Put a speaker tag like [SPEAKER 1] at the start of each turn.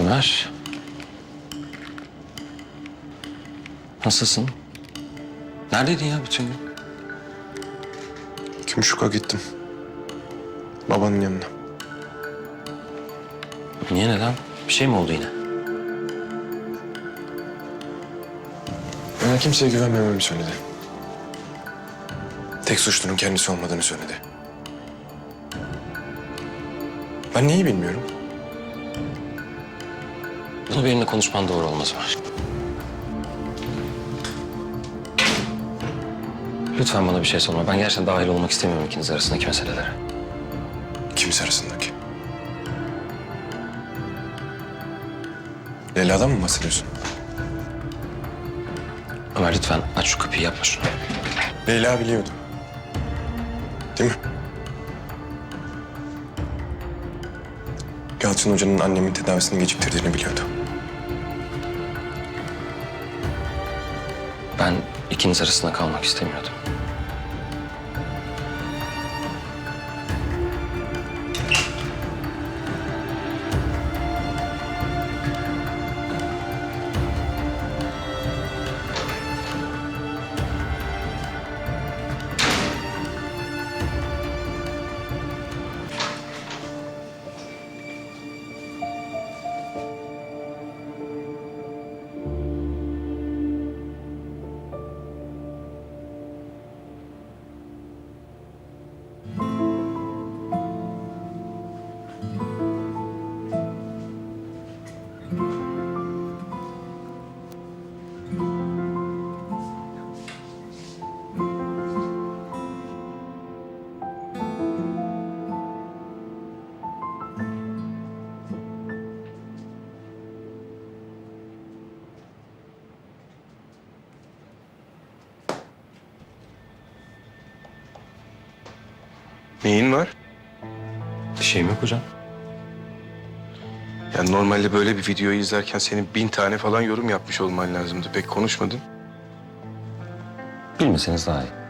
[SPEAKER 1] Ömer. Nasılsın? Neredeydin ya bütün gün?
[SPEAKER 2] Gümüşlük'a gittim. Babanın yanına.
[SPEAKER 1] Niye neden? Bir şey mi oldu yine?
[SPEAKER 2] Bana kimseye güvenmememi söyledi. Tek suçlunun kendisi olmadığını söyledi. Ben neyi bilmiyorum.
[SPEAKER 1] Bunu benimle konuşman doğru olmaz Ömer. Lütfen bana bir şey sorma. Ben gerçekten dahil olmak istemiyorum ikiniz arasındaki meselelere.
[SPEAKER 2] İkimiz arasındaki. Leyla'dan mı bahsediyorsun?
[SPEAKER 1] Ömer lütfen aç şu kapıyı yapma şunu.
[SPEAKER 2] Leyla biliyordu. Değil mi? Yalçın Hoca'nın annemin tedavisini geciktirdiğini biliyordu.
[SPEAKER 1] Ben ikiniz arasında kalmak istemiyordum.
[SPEAKER 3] Neyin var?
[SPEAKER 1] Bir şeyim yok hocam.
[SPEAKER 3] Yani normalde böyle bir videoyu izlerken senin bin tane falan yorum yapmış olman lazımdı. Pek konuşmadın.
[SPEAKER 1] Bilmeseniz daha iyi.